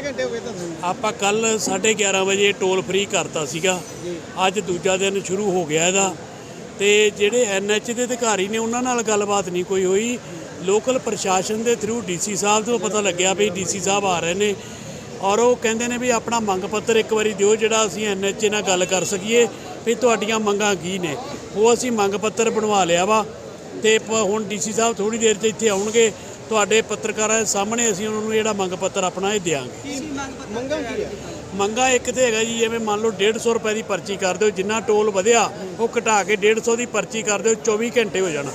ਕਿੰਨੇ ਘੰਟੇ ਹੋ ਗਏ ਤੁਹਾਨੂੰ? ਆਪਾਂ ਕੱਲ 11:30 ਵਜੇ ਟੋਲ ਫ੍ਰੀ ਕਰਤਾ ਸੀਗਾ। ਅੱਜ ਦੂਜਾ ਦਿਨ ਸ਼ੁਰੂ ਹੋ ਗਿਆ ਇਹਦਾ। ਤੇ ਜਿਹੜੇ ਐਨਐਚ ਦੇ ਅਧਿਕਾਰੀ ਨੇ ਉਹਨਾਂ ਨਾਲ ਗੱਲਬਾਤ ਨਹੀਂ ਕੋਈ ਹੋਈ। ਲੋਕਲ ਪ੍ਰਸ਼ਾਸਨ ਦੇ ਥਰੂ ਡੀਸੀ ਸਾਹਿਬ ਤੋਂ ਪਤਾ ਲੱਗਿਆ ਵੀ ਡੀਸੀ ਸਾਹਿਬ ਆ ਰਹੇ ਨੇ। ਔਰ ਉਹ ਕਹਿੰਦੇ ਨੇ ਵੀ ਆਪਣਾ ਮੰਗ ਪੱਤਰ ਇੱਕ ਵਾਰੀ ਦਿਓ ਜਿਹੜਾ ਅਸੀਂ ਐਨਐਚ ਨਾਲ ਗੱਲ ਕਰ ਸਕੀਏ ਵੀ ਤੁਹਾਡੀਆਂ ਮੰਗਾਂ ਕੀ ਨੇ। ਉਹ ਅਸੀਂ ਮੰਗ ਪੱਤਰ ਬਣਵਾ ਲਿਆ ਵਾ। ਤੇ ਹੁਣ ਡੀਸੀ ਸਾਹਿਬ ਥੋੜੀ ਦੇਰ 'ਚ ਇੱਥੇ ਆਉਣਗੇ। ਤੁਹਾਡੇ ਪੱਤਰਕਾਰਾਂ ਦੇ ਸਾਹਮਣੇ ਅਸੀਂ ਉਹਨਾਂ ਨੂੰ ਜਿਹੜਾ ਮੰਗ ਪੱਤਰ ਆਪਣਾ ਇਹ ਦਿਆਂਗੇ। ਮੰਗਾਂ ਕੀ ਹੈ ਮੰਗਾ ਇੱਕ ਤੇ ਹੈਗਾ ਜੀ ਜਿਵੇਂ ਮੰਨ ਲਓ 150 ਰੁਪਏ ਦੀ ਪਰਚੀ ਕਰ ਦਿਓ ਜਿੰਨਾ ਟੋਲ ਵਧਿਆ ਉਹ ਘਟਾ ਕੇ 150 ਦੀ ਪਰਚੀ ਕਰ ਦਿਓ 24 ਘੰਟੇ ਹੋ ਜਾਣਾ।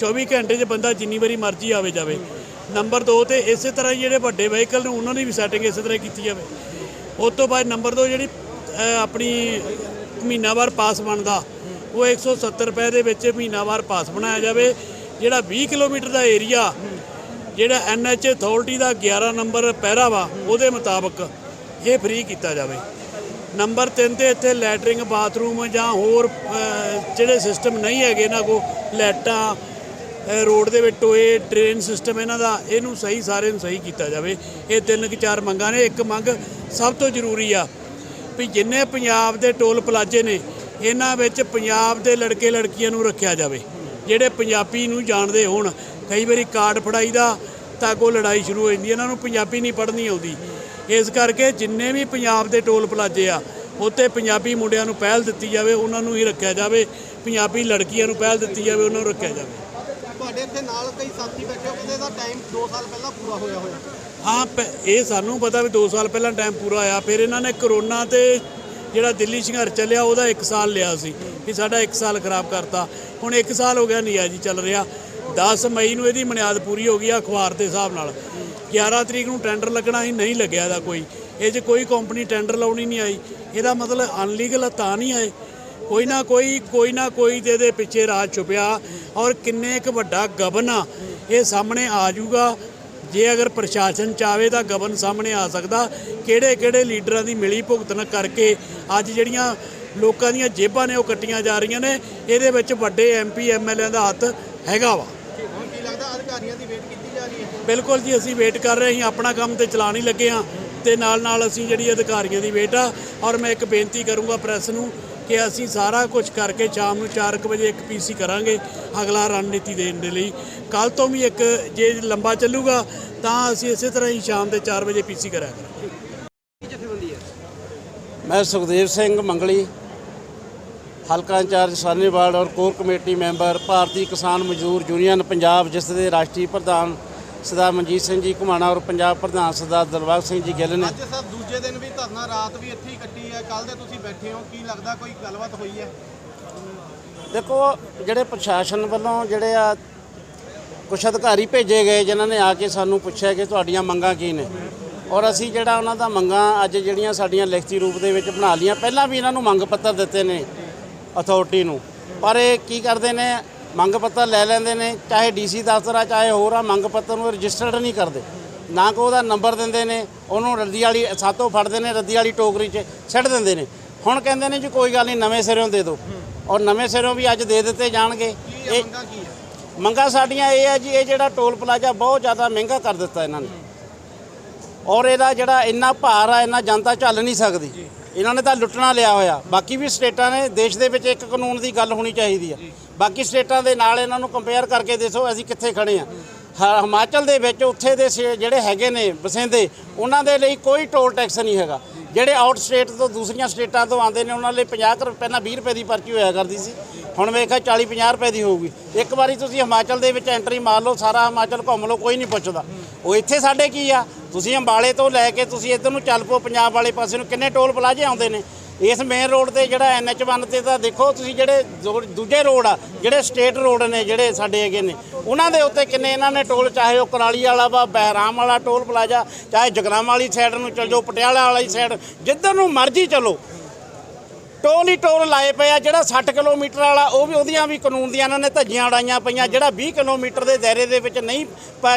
24 ਘੰਟੇ 'ਚ ਬੰਦਾ ਜਿੰਨੀ ਵਾਰੀ ਮਰਜ਼ੀ ਆਵੇ ਜਾਵੇ। ਨੰਬਰ 2 ਤੇ ਇਸੇ ਤਰ੍ਹਾਂ ਹੀ ਜਿਹੜੇ ਵੱਡੇ ਵਹੀਕਲ ਨੇ ਉਹਨਾਂ ਦੀ ਵੀ ਸੈਟਿੰਗ ਇਸੇ ਤਰ੍ਹਾਂ ਕੀਤੀ ਜਾਵੇ। ਉਸ ਤੋਂ ਬਾਅਦ ਨੰਬਰ 2 ਜਿਹੜੀ ਆਪਣੀ ਮਹੀਨਾਵਾਰ ਪਾਸ ਬਣਦਾ ਉਹ 170 ਰੁਪਏ ਦੇ ਵਿੱਚ ਮਹੀਨਾਵਾਰ ਪਾਸ ਬਣਾਇਆ ਜਾਵੇ। ਜਿਹੜਾ 20 ਕਿਲੋਮੀਟਰ ਦਾ ਏਰੀਆ ਜਿਹੜਾ ਐਨਐਚ ਅਥਾਰਟੀ ਦਾ 11 ਨੰਬਰ ਪਹਿਰਾ ਵਾ, ਉਹਦੇ ਮੁਤਾਬਕ ਇਹ ਫ੍ਰੀ ਕੀਤਾ ਜਾਵੇ। ਨੰਬਰ 3 ਤੇ ਇੱਥੇ ਲੈਟਰਿੰਗ ਬਾਥਰੂਮ ਜਾਂ ਹੋਰ ਜਿਹੜੇ ਸਿਸਟਮ ਨਹੀਂ ਹੈਗੇ ਇਹਨਾਂ ਕੋ ਲਾਈਟਾਂ ਰੋਡ ਦੇ ਵਿੱਚ ਟੋਏ ਡਰੇਨ ਸਿਸਟਮ ਇਹਨਾਂ ਦਾ, ਇਹਨੂੰ ਸਹੀ ਸਾਰੇ ਨੂੰ ਸਹੀ ਕੀਤਾ ਜਾਵੇ। ਇਹ ਤਿੰਨ ਕਿ ਚਾਰ ਮੰਗਾਂ ਨੇ, ਇੱਕ ਮੰਗ ਸਭ ਤੋਂ ਜ਼ਰੂਰੀ ਆ ਵੀ ਜਿੰਨੇ ਪੰਜਾਬ ਦੇ ਟੋਲ ਪਲਾਜ਼ੇ ਨੇ, ਇਹਨਾਂ ਵਿੱਚ ਪੰਜਾਬ ਦੇ ਲੜਕੇ ਲੜਕੀਆਂ ਨੂੰ ਰੱਖਿਆ ਜਾਵੇ। ਜਿਹੜੇ ਪੰਜਾਬੀ ਨੂੰ ਜਾਣਦੇ ਹੋਣ, ਕਈ ਵਾਰੀ ਕਾਰਡ ਫੜਾਈ ਦਾ ਤਾਂ ਕੋ ਲੜਾਈ ਸ਼ੁਰੂ ਹੋ ਜਾਂਦੀ। ਇਹਨਾਂ ਨੂੰ ਪੰਜਾਬੀ ਨਹੀਂ ਪੜ੍ਹਨੀ ਆਉਂਦੀ। ਇਸ ਕਰਕੇ ਜਿੰਨੇ ਵੀ ਪੰਜਾਬ ਦੇ ਟੋਲ ਪਲਾਜ਼ੇ ਆ ਉੱਤੇ ਪੰਜਾਬੀ ਮੁੰਡਿਆਂ ਨੂੰ ਪਹਿਲ ਦਿੱਤੀ ਜਾਵੇ ਉਹਨਾਂ ਨੂੰ ਹੀ ਰੱਖਿਆ ਜਾਵੇ। ਪੰਜਾਬੀ ਲੜਕੀਆਂ ਨੂੰ ਪਹਿਲ ਦਿੱਤੀ ਜਾਵੇ ਉਹਨਾਂ ਨੂੰ ਰੱਖਿਆ ਜਾਵੇ। ਤੁਹਾਡੇ ਇੱਥੇ ਨਾਲ ਕਈ ਸਾਥੀ ਬੈਠੇ ਹੋ ਕਹਿੰਦੇ ਦਾ ਟਾਈਮ 2 ਸਾਲ ਪਹਿਲਾਂ ਪੂਰਾ ਹੋਇਆ ਹੋਇਆ। ਹਾਂ ਪ- ਇਹ ਸਾਨੂੰ ਪਤਾ ਵੀ 2 ਸਾਲ ਪਹਿਲਾਂ ਟਾਈਮ ਪੂਰਾ ਹੋਇਆ। ਫਿਰ ਇਹਨਾਂ ਨੇ ਕਰੋਨਾ ਤੇ ਜਿਹੜਾ ਦਿੱਲੀ ਸੰਘਰਸ਼ ਚੱਲਿਆ ਉਹਦਾ 1 ਸਾਲ ਲਿਆ ਸੀ ਵੀ ਸਾਡਾ 1 ਸਾਲ ਖਰਾਬ ਕਰਤਾ। ਹੁਣ 1 ਸਾਲ ਹੋ ਗਿਆ ਨਿਆ ਜੀ ਚੱਲ ਰਿਹਾ। 10 ਮਈ ਨੂੰ ਇਹਦੀ ਮਨਿਆਦ ਪੂਰੀ ਹੋ ਗਈ ਆ ਅਖਬਾਰ ਦੇ ਹਿਸਾਬ ਨਾਲ। 11 ਤਰੀਕ ਨੂੰ ਟੈਂਡਰ ਲੱਗਣਾ ਹੀ ਨਹੀਂ ਲੱਗਿਆ ਦਾ ਕੋਈ। ਇਹ 'ਚ ਕੋਈ ਕੰਪਨੀ ਟੈਂਡਰ ਲਾਉਣੀ ਨਹੀਂ ਆਈ। ਇਹਦਾ ਮਤਲਬ ਅਨਲੀਗਲ ਤਾਂ ਨਹੀਂ ਆਏ। ਕੋਈ ਨਾ ਕੋਈ ਕੋਈ ਨਾ ਕੋਈ ਤੇ ਇਹਦੇ ਪਿੱਛੇ ਰਾਜ ਛੁਪਿਆ। ਔਰ ਕਿੰਨੇ ਇੱਕ ਵੱਡਾ ਗਬਨ ਆ, ਇਹ ਸਾਹਮਣੇ ਆ ਜਾਊਗਾ। ਜੇ ਅਗਰ ਪ੍ਰਸ਼ਾਸਨ ਚਾਵੇ ਤਾਂ ਗਵਰਨ ਸਾਹਮਣੇ ਆ ਸਕਦਾ। ਕਿਹੜੇ ਕਿਹੜੇ ਲੀਡਰਾਂ ਦੀ ਮਿਲੀ ਭੁਗਤਣ ਕਰਕੇ ਅੱਜ ਜਿਹੜੀਆਂ ਲੋਕਾਂ ਦੀਆਂ ਜੇਬਾਂ ਨੇ ਉਹ ਕੱਟੀਆਂ ਜਾ ਰਹੀਆਂ ਨੇ, ਇਹਦੇ ਵਿੱਚ ਵੱਡੇ ਐਮਪੀ ਐਮਐਲਏ ਦਾ ਹੱਥ ਹੈਗਾ ਵਾ। ਅਧਿਕਾਰੀਆਂ ਦੀ ਵੇਟ ਕੀਤੀ ਜਾ ਰਹੀ ਹੈ? ਬਿਲਕੁਲ ਜੀ ਅਸੀਂ ਵੇਟ ਕਰ ਰਹੇ ਹਾਂ ਆਪਣਾ ਕੰਮ ਤੇ ਚਲਾਣ ਹੀ ਲੱਗੇ ਹਾਂ ਤੇ ਨਾਲ ਨਾਲ ਅਸੀਂ ਜਿਹੜੀ ਅਧਿਕਾਰੀਆਂ ਦੀ ਵੇਟ ਆ ਔਰ ਮੈਂ ਇੱਕ ਬੇਨਤੀ ਕਰੂੰਗਾ ਪ੍ਰੈਸ ਨੂੰ ਕਿ ਅਸੀਂ ਸਾਰਾ ਕੁਝ ਕਰਕੇ ਸ਼ਾਮ ਨੂੰ 4:00 ਵਜੇ ਇੱਕ ਪੀਸੀ ਕਰਾਂਗੇ ਅਗਲਾ ਰਣਨੀਤੀ ਦੇਣ ਦੇ ਲਈ। ਕੱਲ ਤੋਂ ਵੀ ਇੱਕ ਜੇ ਲੰਬਾ ਚੱਲੂਗਾ ਤਾਂ ਅਸੀਂ ਇਸੇ ਤਰ੍ਹਾਂ ਹੀ ਸ਼ਾਮ ਦੇ 4 ਵਜੇ ਪੀਸੀ ਕਰਿਆ ਕਰਾਂਗੇ। ਮੈਂ ਸੁਖਦੇਵ ਸਿੰਘ ਮੰਗਲੀ। ਹਲਕਾ ਇੰਚਾਰਜ ਸਾਹਨੇਵਾਲ ਔਰ ਕੋਰ ਕਮੇਟੀ ਮੈਂਬਰ ਭਾਰਤੀ ਕਿਸਾਨ ਮਜ਼ਦੂਰ ਯੂਨੀਅਨ ਪੰਜਾਬ ਜਿਸ ਦੇ ਰਾਸ਼ਟਰੀ ਪ੍ਰਧਾਨ ਸਰਦਾਰ ਮਨਜੀਤ ਸਿੰਘ ਜੀ ਘੁਮਾਣਾ ਔਰ ਪੰਜਾਬ ਪ੍ਰਧਾਨ ਸਰਦਾਰ ਦਲਬਾਗ ਸਿੰਘ ਜੀ ਗਿੱਲ ਨੇ। ਅੱਜ ਸਰ ਦੂਜੇ ਦਿਨ ਵੀ ਧਰਨਾ ਰਾਤ ਵੀ ਇੱਥੇ ਹੀ ਕੱਟੀ ਹੈ। ਕੱਲ ਦੇ ਤੁਸੀਂ ਬੈਠੇ ਹੋ। ਕੀ ਲੱਗਦਾ ਕੋਈ ਗੱਲਬਾਤ ਹੋਈ ਹੈ? ਦੇਖੋ ਜਿਹੜੇ ਪ੍ਰਸ਼ਾਸਨ ਵੱਲੋਂ ਜਿਹੜੇ ਆ ਕੁਝ ਅਧਿਕਾਰੀ ਭੇਜੇ ਗਏ ਜਿਨ੍ਹਾਂ ਨੇ ਆ ਕੇ ਸਾਨੂੰ ਪੁੱਛਿਆ ਕਿ ਤੁਹਾਡੀਆਂ ਮੰਗਾਂ ਕੀ ਨੇ। ਔਰ ਅਸੀਂ ਜਿਹੜਾ ਉਹਨਾਂ ਦਾ ਮੰਗਾਂ ਅੱਜ ਜਿਹੜੀਆਂ ਸਾਡੀਆਂ ਲਿਖਤੀ ਰੂਪ ਦੇ ਵਿੱਚ ਬਣਾ ਲਈਆਂ ਪਹਿਲਾਂ ਵੀ ਇਹਨਾਂ ਨੂੰ ਮੰਗ ਪੱਤਰ ਦਿੱਤੇ ਨੇ। ਅਥਾਰਟੀ ਨੂੰ। ਪਰ ਇਹ ਕੀ ਕਰਦੇ ਨੇ, ਮੰਗ ਪੱਤਰ ਲੈ ਲੈਂਦੇ ਨੇ, ਚਾਹੇ ਡੀਸੀ ਦਫ਼ਤਰ ਆ, ਚਾਹੇ ਹੋਰ ਆ, ਮੰਗ ਪੱਤਰ ਨੂੰ ਰਜਿਸਟਰਡ ਨਹੀਂ ਕਰਦੇ। ਨਾ ਕੋ ਉਹਦਾ ਨੰਬਰ ਦਿੰਦੇ ਨੇ, ਉਹਨੂੰ ਰੱਦੀ ਵਾਲੀ ਸਾਤੋਂ ਫੜਦੇ ਨੇ, ਰੱਦੀ ਵਾਲੀ ਟੋਕਰੀ 'ਚ ਸਿੱਟ ਦਿੰਦੇ ਨੇ। ਹੁਣ ਕਹਿੰਦੇ ਨੇ ਜੀ ਕੋਈ ਗੱਲ ਨਹੀਂ, ਨਵੇਂ ਸਿਰਿਓਂ ਦੇ ਦਿਓ। ਔਰ ਨਵੇਂ ਸਿਰਿਓਂ ਵੀ ਅੱਜ ਦੇ ਦਿੱਤੇ ਜਾਣਗੇ। ਇਹ ਮੰਗਾਂ ਕੀ ਹੈ ਮੰਗਾ ਸਾਡੀਆਂ ਇਹ ਹੈ ਜੀ, ਇਹ ਜਿਹੜਾ ਟੋਲ ਪਲਾਜ਼ਾ ਬਹੁਤ ਜ਼ਿਆਦਾ ਮਹਿੰਗਾ ਕਰ ਦਿੱਤਾ ਇਹਨਾਂ ਨੇ। ਔਰ ਇਹਦਾ ਜਿਹੜਾ ਇੰਨਾ ਭਾਰ ਆ, ਇੰਨਾ ਜਨਤਾ ਝੱਲ ਨਹੀਂ ਸਕਦੀ। ਇਹਨਾਂ ਨੇ ਤਾਂ ਲੁੱਟਣਾ ਲਿਆ ਹੋਇਆ। ਬਾਕੀ ਵੀ ਸਟੇਟਾਂ ਨੇ, ਦੇਸ਼ ਦੇ ਵਿੱਚ ਇੱਕ ਕਾਨੂੰਨ ਦੀ ਗੱਲ ਹੋਣੀ ਚਾਹੀਦੀ ਹੈ ਬਾਕੀ ਸਟੇਟਾਂ ਦੇ ਨਾਲ ਇਹਨਾਂ ਨੂੰ ਕੰਪੇਅਰ ਕਰਕੇ ਦੇਖੋ ਅਸੀਂ ਕਿੱਥੇ ਖੜੇ ਆ। ਹਿਮਾਚਲ ਦੇ ਵਿੱਚ ਉੱਥੇ ਦੇ ਸੇ- ਜਿਹੜੇ ਹੈਗੇ ਨੇ ਬਸਿੰਦੇ ਉਹਨਾਂ ਦੇ ਲਈ ਕੋਈ ਟੋਲ ਟੈਕਸ ਨਹੀਂ ਹੈਗਾ। ਜਿਹੜੇ ਆਊਟ ਸਟੇਟ ਤੋਂ ਦੂਸਰੀਆਂ ਸਟੇਟਾਂ ਤੋਂ ਆਉਂਦੇ ਨੇ, ਉਹਨਾਂ ਲਈ 50 ਰੁਪਏ, ਪਹਿਲਾਂ 20 ਰੁਪਏ ਦੀ ਪਰਚੀ ਹੋਇਆ ਕਰਦੀ ਸੀ। ਹੁਣ ਵੇਖਿਆ 40 50 ਰੁਪਏ ਦੀ ਹੋਊਗੀ। ਇੱਕ ਵਾਰੀ ਤੁਸੀਂ ਹਿਮਾਚਲ ਦੇ ਵਿੱਚ ਐਂਟਰੀ ਮਾਰ ਲਓ, ਸਾਰਾ ਹਿਮਾਚਲ ਘੁੰਮ ਲਓ, ਕੋਈ ਨਹੀਂ ਪੁੱਛਦਾ। ਉਹ ਇੱਥੇ ਸਾਡੇ ਕੀ ਆ? ਤੁਸੀਂ ਅੰਬਾਲੇ ਤੋਂ ਲੈ ਕੇ ਤੁਸੀਂ ਇੱਧਰ ਨੂੰ ਚੱਲ ਪਓ, ਪੰਜਾਬ ਵਾਲੇ ਪਾਸੇ ਨੂੰ ਕਿੰਨੇ ਟੋਲ ਪਲਾਜ਼ੇ ਆਉਂਦੇ ਨੇ। ਇਸ ਮੇਨ ਰੋਡ ਤੇ ਜਿਹੜਾ ਐਨਐਚ 1 ਤੇ ਤਾਂ ਦੇਖੋ ਤੁਸੀਂ ਜਿਹੜੇ ਦੋ- ਦੂਜੇ ਰੋਡ ਆ, ਜਿਹੜੇ ਸਟੇਟ ਰੋਡ ਨੇ ਜਿਹੜੇ ਸਾਡੇ ਹੈਗੇ ਨੇ, ਉਹਨਾਂ ਦੇ ਉੱਤੇ ਕਿੰਨੇ ਇਹਨਾਂ ਨੇ ਟੋਲ, ਚਾਹੇ ਉਹ ਕਰਾਲੀ ਵਾਲਾ ਵਾ ਬਹਿਰਾਮ ਵਾਲਾ ਟੋਲ ਪਲਾਜ਼ਾ, ਚਾਹੇ ਜਗਰਾਮ ਵਾਲੀ ਸਾਈਡ ਨੂੰ ਚੱਲ ਜਾਓ, ਪਟਿਆਲਾ ਵਾਲੀ ਸਾਈਡ ਜਿੱਧਰ ਨੂੰ ਮਰਜ਼ੀ ਚਲੋ। ਟੋਲ ਹੀ ਟੋਲ ਲਾਏ ਪਏ ਆ, ਜਿਹੜਾ 60 ਕਿਲੋਮੀਟਰ ਵਾਲਾ, ਉਹ ਵੀ ਉਹਦੀਆਂ ਵੀ ਕਾਨੂੰਨ ਦੀਆਂ ਇਹਨਾਂ ਨੇ ਧੱਜੀਆਂ ਉਡਾਈਆਂ ਪਈਆਂ। ਜਿਹੜਾ 20 ਕਿਲੋਮੀਟਰ ਦੇ ਦਾਇਰੇ ਦੇ ਵਿੱਚ ਨਹੀਂ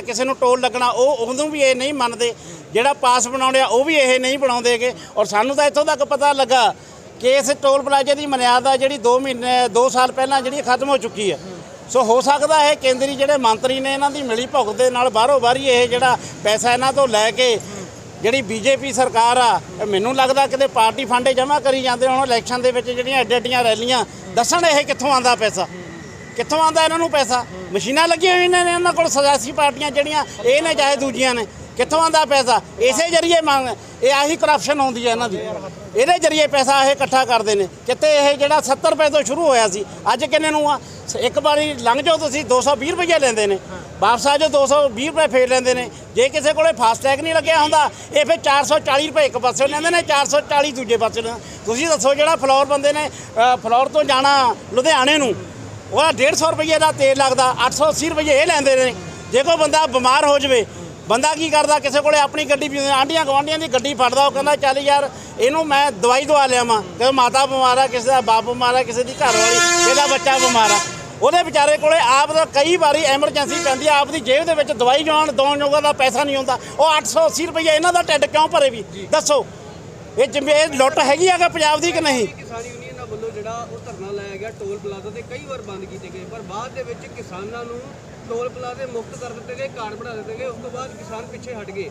ਕਿਸੇ ਨੂੰ ਟੋਲ ਲੱਗਣਾ, ਉਹ ਉਦੋਂ ਵੀ ਇਹ ਨਹੀਂ ਮੰਨਦੇ। ਜਿਹੜਾ ਪਾਸ ਬਣਾਉਂਦੇ ਆ, ਉਹ ਵੀ ਇਹ ਨਹੀਂ ਬਣਾਉਂਦੇਗੇ ਔਰ ਸਾਨੂੰ ਤਾਂ ਇੱਥੋਂ ਤੱਕ ਪਤਾ ਲੱਗਾ ਕਿ ਇਸ ਟੋਲ ਪਲਾਜ਼ੇ ਦੀ ਮਨਿਆਦ ਆ ਜਿਹੜੀ 2 ਮਹੀਨੇ 2 ਸਾਲ ਪਹਿਲਾਂ ਜਿਹੜੀ ਖਤਮ ਹੋ ਚੁੱਕੀ ਹੈ। ਸੋ ਹੋ ਸਕਦਾ ਹੈ ਕੇਂਦਰੀ ਜਿਹੜੇ ਮੰਤਰੀ ਨੇ ਇਹਨਾਂ ਦੀ ਮਿਲੀ ਭੁਗਤ ਦੇ ਨਾਲ ਬਾਹਰੋਂ ਬਾਹਰੀ ਇਹ ਜਿਹੜਾ ਪੈਸਾ ਇਹਨਾਂ ਤੋਂ ਲੈ ਕੇ ਜਿਹੜੀ ਬੀਜੇਪੀ ਸਰਕਾਰ ਆ, ਇਹ ਮੈਨੂੰ ਲੱਗਦਾ ਕਿਤੇ ਪਾਰਟੀ ਫੰਡੇ ਜਮ੍ਹਾਂ ਕਰੀ ਜਾਂਦੇ ਹੁਣ, ਇਲੈਕਸ਼ਨ ਦੇ ਵਿੱਚ ਜਿਹੜੀਆਂ ਐਡੇ ਐਡੀਆਂ ਰੈਲੀਆਂ, ਦੱਸਣ ਇਹ ਕਿੱਥੋਂ ਆਂਦਾ ਪੈਸਾ? ਕਿੱਥੋਂ ਆਂਦਾ ਇਹਨਾਂ ਨੂੰ ਪੈਸਾ? ਮਸ਼ੀਨਾਂ ਲੱਗੀਆਂ ਹੋਈਆਂ ਨੇ ਇਹਨਾਂ ਕੋਲ, ਸਿਆਸੀ ਪਾਰਟੀਆਂ ਜਿਹੜੀਆਂ, ਇਹ ਨੇ ਚਾਹੇ ਦੂਜੀਆਂ ਨੇ। ਕਿੱਥੋਂ ਆਂਦਾ ਪੈਸਾ? ਇਸੇ ਜਰੀਏ ਮੰਗ ਇਹ ਆਹੀ ਕਰਪਸ਼ਨ ਹੁੰਦੀ ਹੈ ਇਹਨਾਂ ਦੀ। ਇਹਦੇ ਜਰੀਏ ਪੈਸਾ ਇਹ ਇਕੱਠਾ ਕਰਦੇ ਨੇ। ਕਿਤੇ ਇਹ ਜਿਹੜਾ 70 ਰੁਪਏ ਤੋਂ ਸ਼ੁਰੂ ਹੋਇਆ ਸੀ ਅੱਜ ਕਿੰਨੇ ਨੂੰ ਆ? ਇੱਕ ਵਾਰੀ ਲੰਘ ਜਾਓ ਤੁਸੀਂ 220 ਰੁਪਏ ਲੈਂਦੇ ਨੇ। ਵਾਪਸ ਆ ਜਾਓ 220 ਰੁਪਏ ਫੇਰ ਲੈਂਦੇ ਨੇ। ਜੇ ਕਿਸੇ ਕੋਲੇ ਫਾਸਟ ਟੈਗ ਨਹੀਂ ਲੱਗਿਆ ਹੁੰਦਾ ਇਹ ਫਿਰ 440 ਰੁਪਏ ਇੱਕ ਪਾਸੇ ਲੈਂਦੇ ਨੇ 440 ਦੂਜੇ ਪਾਸੇ ਲੈਂਦੇ। ਤੁਸੀਂ ਦੱਸੋ ਜਿਹੜਾ ਫਲੋਰ ਬੰਦੇ ਨੇ ਅ, ਫਲੋਰ ਤੋਂ ਜਾਣਾ ਲੁਧਿਆਣੇ ਨੂੰ ਉਹ 150 ਰੁਪਏ ਦਾ ਤੇਲ ਲੱਗਦਾ 880 ਰੁਪਏ ਇਹ ਲੈਂਦੇ ਨੇ। ਜੇ ਕੋਈ ਬੰਦਾ ਬਿਮਾਰ ਹੋ ਜਾਵੇ ਬੰਦਾ ਕੀ ਕਰਦਾ? ਕਿਸੇ ਕੋਲੇ ਆਪਣੀ ਗੱਡੀ ਵੀ ਆਂਢੀਆਂ ਗਵਾਂਢੀਆਂ ਦੀ ਗੱਡੀ ਫੜਦਾ ਉਹ ਕਹਿੰਦਾ ਚੱਲ ਯਾਰ ਇਹਨੂੰ ਮੈਂ ਦਵਾਈ ਦਵਾ ਲਿਆਵਾਂ। ਕਿ ਮਾਤਾ ਬਿਮਾਰ ਆ ਕਿਸੇ ਦਾ ਬਾਪ ਬਿਮਾਰ ਆ ਕਿਸੇ ਦੀ ਘਰ ਵਾਲੀ ਇਹਦਾ ਬੱਚਾ ਬਿਮਾਰ ਆ। ਉਹਦੇ ਵਿਚਾਰੇ ਕੋਲੇ ਆਪ ਦਾ ਕਈ ਵਾਰੀ ਐਮਰਜੈਂਸੀ ਪੈਂਦੀ ਆ ਆਪ ਦੀ ਜੇਬ ਦੇ ਵਿੱਚ ਦਵਾਈ ਜਾਣ ਦੋਣ ਜੋਗਾ ਦਾ ਪੈਸਾ ਨਹੀਂ ਹੁੰਦਾ। ਉਹ 880 ਰੁਪਏ ਇਹਨਾਂ ਦਾ ਢਿੱਡ ਕਿਉਂ ਭਰੇ ਵੀ? ਦੱਸੋ। ਇਹ ਜਿਵੇਂ ਇਹ ਲੁੱਟ ਹੈਗੀ ਆ ਕਿ ਪੰਜਾਬ ਦੀ ਕਿ ਨਹੀਂ? ਕਿਸਾਨ ਯੂਨੀਅਨਾਂ ਵੱਲੋਂ ਜਿਹੜਾ ਉਹ ਧਰਨਾ ਲਾਇਆ ਗਿਆ ਟੋਲ ਪਲਾਜ਼ਾ ਤੇ ਕਈ ਵਾਰ ਬੰਦ ਕੀਤੇ ਗਏ ਪਰ ਬਾਅਦ ਦੇ ਵਿੱਚ ਕਿਸਾਨਾਂ ਨੂੰ ਟੋਲ ਪਲਾਜ਼ੇ ਮੁਕਤ ਕਰ ਦਿੱਤੇ ਗਏ ਕਾਰਡ ਬਣਾ ਦਿੱਤੇ ਗਏ ਉਸ ਤੋਂ ਬਾਅਦ ਕਿਸਾਨ ਪਿੱਛੇ ਹਟ ਗਏ।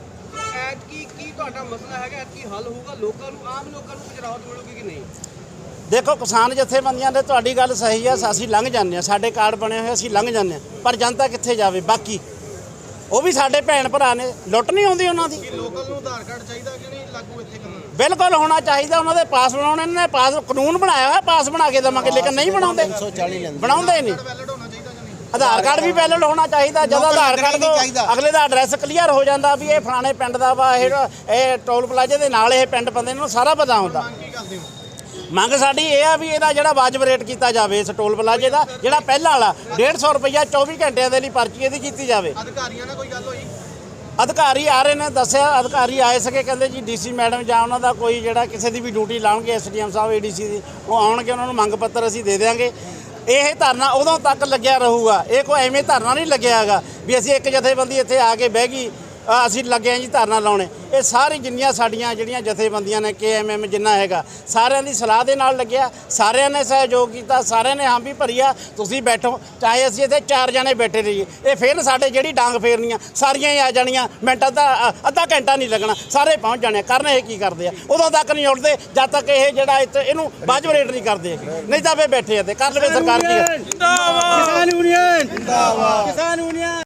ਐਤ ਕੀ ਕੀ ਤੁਹਾਡਾ ਮਸਲਾ ਹੈਗਾ ਐਤ ਕੀ ਹੱਲ ਹੋਊਗਾ ਲੋਕਾਂ ਨੂੰ ਆਮ ਲੋਕਾਂ ਨੂੰ ਕੁਝ ਰਾਹਤ ਮਿਲੂਗੀ ਕਿ ਨਹੀਂ? ਦੇਖੋ ਕਿਸਾਨ ਜਥੇਬੰਦੀਆਂ ਦੇ ਤੁਹਾਡੀ ਗੱਲ ਸਹੀ ਆ ਅਸੀਂ ਲੰਘ ਜਾਂਦੇ ਆ। ਸਾਡੇ ਕਾਰਡ ਬਣੇ ਹੋਏ ਅਸੀਂ ਲੰਘ ਜਾਂਦੇ ਆ। ਪਰ ਜਨਤਾ ਕਿੱਥੇ ਜਾਵੇ? ਬਾਕੀ ਉਹ ਵੀ ਸਾਡੇ ਭੈਣ ਭਰਾ ਨੇ ਲੁੱਟ ਨਹੀਂ ਹੁੰਦੀ ਉਹਨਾਂ ਦੀ। ਲੋਕਲ ਨੂੰ ਆਧਾਰ ਕਾਰਡ ਚਾਹੀਦਾ ਕਿ ਨਹੀਂ ਲਾਗੂ ਇੱਥੇ ਕਰਨਾ? ਬਿਲਕੁਲ ਹੋਣਾ ਚਾਹੀਦਾ ਉਹਨਾਂ ਦੇ ਪਾਸ ਬਣਾਉਣੇ ਇਹਨਾਂ ਨੇ ਪਾਸ ਕਾਨੂੰਨ ਬਣਾਇਆ ਹੋਇਆ ਪਾਸ ਬਣਾ ਕੇ ਦੇਵਾਂਗੇ ਲੇਕਿਨ ਨਹੀਂ ਬਣਾਉਂਦੇ। ਬਣਾਉਂਦੇ ਨਹੀਂ। ਆਧਾਰ ਕਾਰਡ ਵੀ ਵੈਲਿਡ ਹੋਣਾ ਚਾਹੀਦਾ ਜਦੋਂ ਆਧਾਰ ਕਾਰਡ ਤੋਂ ਅਗਲੇ ਦਾ ਐਡਰੈਸ ਕਲੀਅਰ ਹੋ ਜਾਂਦਾ ਵੀ ਇਹ ਫਲਾਣੇ ਪਿੰਡ ਦਾ ਵਾ ਇਹ ਇਹ ਟੋਲ ਪਲਾਜ਼ੇ ਦੇ ਨਾਲ ਇਹ ਪਿੰਡ ਬੰਦੇ ਨੂੰ ਸਾਰਾ ਪਤਾ ਹੁੰਦਾ। ਮੰਗ ਸਾਡੀ ਇਹ ਆ ਵੀ ਇਹਦਾ ਜਿਹੜਾ ਵਾਜਬ ਰੇਟ ਕੀਤਾ ਜਾਵੇ ਇਸ ਟੋਲ ਪਲਾਜ਼ੇ ਦਾ ਜਿਹੜਾ ਪਹਿਲਾਂ ਵਾਲਾ 150 ਰੁਪਈਆ 24 ਘੰਟਿਆਂ ਦੇ ਲਈ ਪਰਚੀ ਇਹਦੀ ਕੀਤੀ ਜਾਵੇ। ਅਧਿਕਾਰੀਆਂ ਨਾਲ ਕੋਈ ਗੱਲ ਹੋਈ? ਅਧਿਕਾਰੀ ਆ ਰਹੇ ਨੇ ਦੱਸਿਆ ਅਧਿਕਾਰੀ ਆਏ ਸਕੇ ਕਹਿੰਦੇ ਜੀ ਡੀਸੀ ਮੈਡਮ ਜਾਂ ਉਹਨਾਂ ਦਾ ਕੋਈ ਜਿਹੜਾ ਕਿਸੇ ਦੀ ਵੀ ਡਿਊਟੀ ਲਾਉਣਗੇ ਐਸਡੀਐਮ ਸਾਹਿਬ ਏਡੀਸੀ ਦੀ ਉਹ ਆਉਣਗੇ ਉਹਨਾਂ ਨੂੰ ਮੰਗ ਪੱਤਰ ਅਸੀਂ ਦੇ ਦੇਵਾਂਗੇ ਇਹ ਧਰਨਾ ਉਦੋਂ ਤੱਕ ਲੱਗਿਆ ਰਹੂਗਾ। ਇਹ ਕੋਈ ਐਵੇਂ ਧਰਨਾ ਨਹੀਂ ਲੱਗਿਆ ਹੈਗਾ ਵੀ ਅਸੀਂ ਇੱਕ ਜਥੇਬੰਦੀ ਇੱਥੇ ਆ ਕੇ ਬਹਿ ਗਈ ਅਸੀਂ ਲੱਗੇ ਹਾਂ ਜੀ ਧਰਨਾ ਲਾਉਣੇ। ਇਹ ਸਾਰੀ ਜਿੰਨੀਆਂ ਸਾਡੀਆਂ ਜਿਹੜੀਆਂ ਜਥੇਬੰਦੀਆਂ ਨੇ ਕੇਐਮਐਮ ਜਿੰਨਾ ਹੈਗਾ ਸਾਰਿਆਂ ਦੀ ਸਲਾਹ ਦੇ ਨਾਲ ਲੱਗਿਆ ਸਾਰਿਆਂ ਨੇ ਸਹਿਯੋਗ ਕੀਤਾ ਸਾਰਿਆਂ ਨੇ ਹਾਮੀ ਭਰੀ ਆ ਤੁਸੀਂ ਬੈਠੋ ਚਾਹੇ ਅਸੀਂ ਇੱਥੇ ਚਾਰ ਜਣੇ ਬੈਠੇ ਰਹੀਏ। ਇਹ ਫਿਰ ਸਾਡੇ ਜਿਹੜੀ ਡਾਂਗ ਫੇਰਨੀਆਂ ਸਾਰੀਆਂ ਹੀ ਆ ਜਾਣੀਆਂ ਮਿੰਟ ਅੱਧਾ ਅੱਧਾ ਘੰਟਾ ਨਹੀਂ ਲੱਗਣਾ ਸਾਰੇ ਪਹੁੰਚ ਜਾਣੇ ਆ। ਕਰਨ ਇਹ ਕੀ ਕਰਦੇ ਆ? ਉਦੋਂ ਤੱਕ ਨਹੀਂ ਉੱਠਦੇ ਜਦ ਤੱਕ ਇਹ ਜਿਹੜਾ ਇੱਥੇ ਇਹਨੂੰ ਵਾਜਬ ਰੇਟ ਨਹੀਂ ਕਰਦੇ ਹੈਗੇ। ਨਹੀਂ ਤਾਂ ਫੇ ਬੈਠੇ ਆ ਤੇ ਕਰ ਲਵੇ ਸਰਕਾਰ ਕੀ ਆ। ਕਿਸਾਨ ਯੂਨੀਅਨ! ਜਿੰਦਾਬਾਦ! ਕਿਸਾਨ ਯੂਨੀਅਨ!